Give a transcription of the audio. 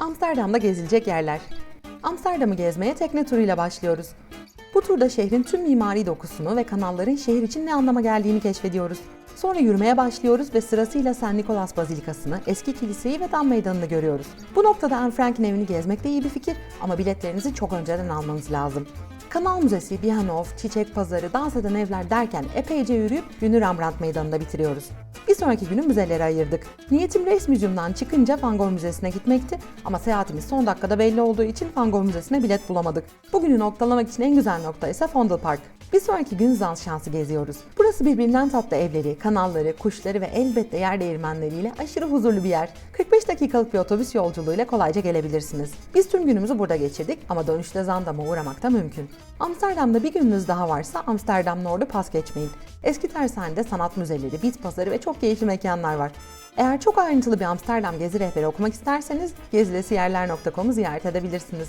Amsterdam'da gezilecek yerler. Amsterdam'ı gezmeye tekne turuyla başlıyoruz. Bu turda şehrin tüm mimari dokusunu ve kanalların şehir için ne anlama geldiğini keşfediyoruz. Sonra yürümeye başlıyoruz ve sırasıyla St. Nicholas Bazilikası'nı, eski kiliseyi ve Dam Meydanı'nı görüyoruz. Bu noktada Anne Frank'in evini gezmek de iyi bir fikir ama biletlerinizi çok önceden almanız lazım. Kanal Müzesi, Bihanhof, Çiçek Pazarı, dans eden evler derken epeyce yürüyüp günü Rembrandt Meydanı'nda bitiriyoruz. Bir sonraki günü müzelere ayırdık. Niyetim Rijksmuseum'dan çıkınca Van Gogh Müzesi'ne gitmekti ama seyahatimiz son dakikada belli olduğu için Van Gogh Müzesi'ne bilet bulamadık. Bugünü noktalamak için en güzel nokta ise Fondel Park. Bir sonraki gün Zans şansı geziyoruz. Burası birbirinden tatlı evleri, kanalları, kuşları ve elbette yer değirmenleriyle aşırı huzurlu bir yer. 45 dakikalık bir otobüs yolculuğuyla kolayca gelebilirsiniz. Biz tüm günümüzü burada geçirdik ama dönüşte Zandam'a uğramak da mümkün. Amsterdam'da bir gününüz daha varsa Amsterdam Nord'u pas geçmeyin. Eski tersanede sanat müzeleri, bit pazarı ve çok keyifli mekanlar var. Eğer çok ayrıntılı bir Amsterdam gezi rehberi okumak isterseniz gezilesiyerler.com'u ziyaret edebilirsiniz.